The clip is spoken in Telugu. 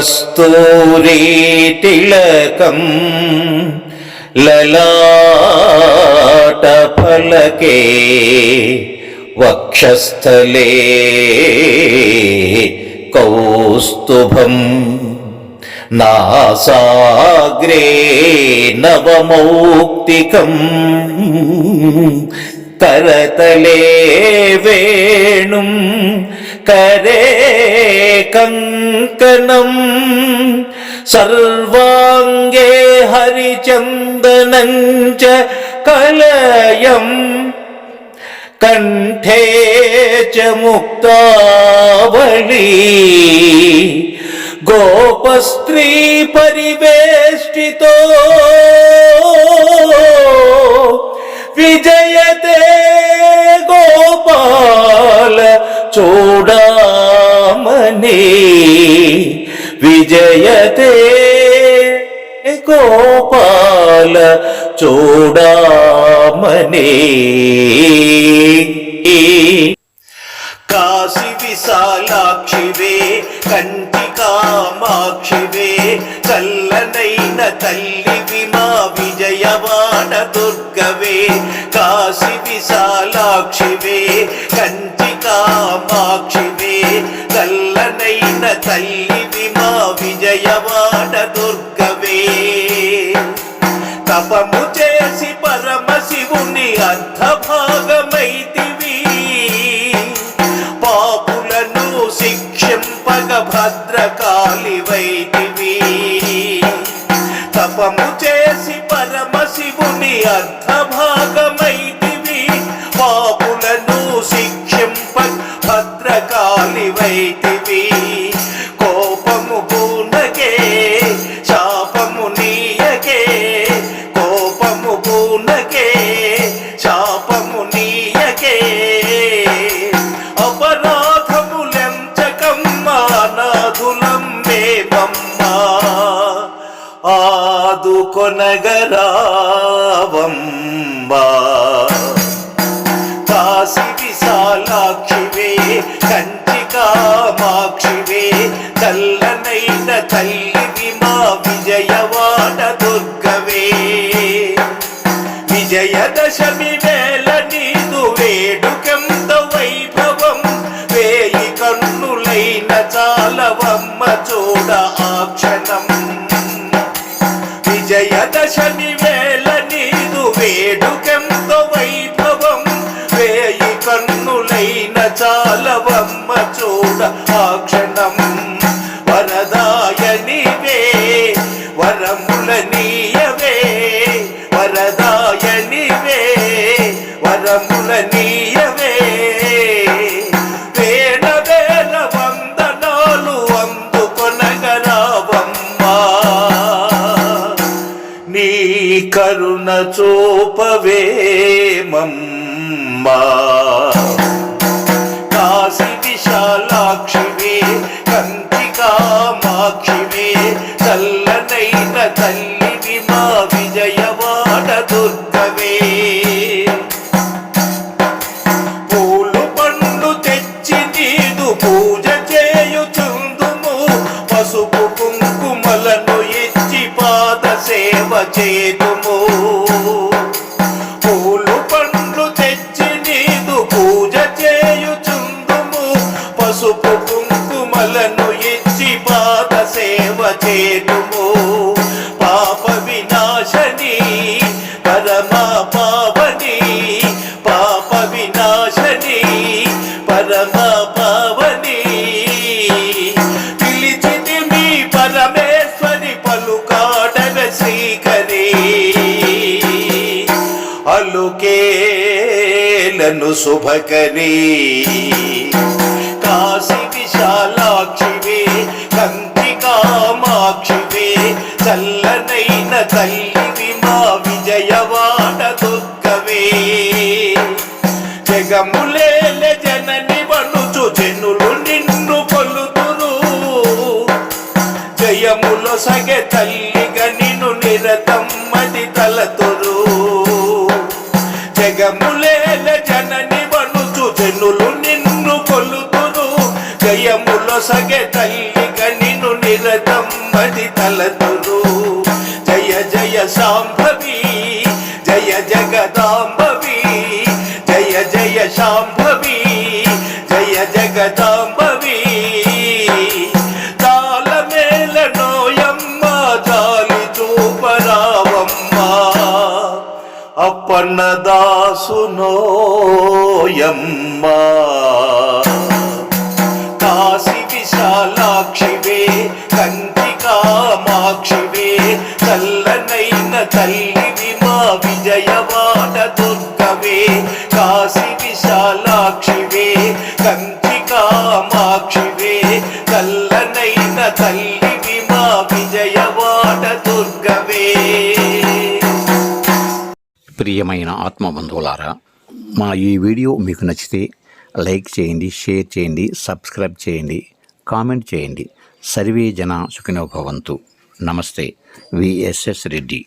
కస్తూరీతిలకం లలాటఫలకే వక్షస్థలే కౌస్తుభం నాసాగ్రే నవమౌక్తికం కరతలే వేణుం करे कङ्कणम् सर्वाङ्गे हरिचन्दनं च कलयम् कण्ठे च मुक्तावळी गोपस्त्री परिवेष्टितो विजयते गोपाल చూడమని విజయతే గోపాల చూడమని. కాశీ విశాలాక్షివే కంటి కామాక్షివే చల్లనైన తల్లివి మా విజయవాడ దుర్గవే కాశీ విశాలాక్షివే కంటి తల్లివి మా విజయవాడ దుర్గవే తపము చే ఆదుకొనగరావమ్మా కాశీ విశాలాక్షివే కంచి కామాక్షివే చల్లనైన తల్లివి మా విజయవాడ దుర్గవే. విజయదశమి వేళ నీదు వేడుకెంత వైభవం వేయి కన్నులైన చాలవమ్మ చూడ ఆ క్షణం. వరముల నీయవే వరదాయనివే వరముల నీయవే వేల వందనాలు అందుకొనగరావమ్మా నీ కరుణ చూపవే మమ్మా. సేవ చేతుము పూలు పండ్లు తెచ్చి నీదు పూజ చేయుచుందుము. పసుపు కుంకుమలను ఇచ్చి పాద సేవ చేతుము పాప వినాశని పరమా పావని. పాప వినాశని పరమా అలుకేలను శుభకరి కాశీ విశాలాక్షివే కంచి కామాక్షివే చల్లనైన తల్లివి మా విజయవాడ దుర్గవే. జగములేల జనని వణుచు జనులు నిన్ను కొలుతురు జయములో సగె తల్లిగా నిన్ను నిరతమ్మది తలతురు జగములేల జనని వనుచు జనులు నిన్ను కొలుతురు జయములో సగె తల్లిగా నిన్ను నిరతం తలతురు జయ జయ సాంభవి జయ జగదాంబవి జయ జయ శాంభవి జయ జగదాంబవి అప్పన్నదాసు నోయమ్మ కాశీ విశాలాక్షివే కంచి కామాక్షివే చల్లనైన తల్లివి మా విజయవాడ దుర్గవే. కాశీ విశాలాక్షివే కంచి కామాక్షివే చల్లనైన తల్లివి ప్రియమైన ఆత్మబంధువులారా మా ఈ వీడియో మీకు నచ్చితే లైక్ చేయండి షేర్ చేయండి సబ్స్క్రైబ్ చేయండి కామెంట్ చేయండి. సర్వే జన సుఖినోభవంతు నమస్తే విఎస్ఎస్ రెడ్డి.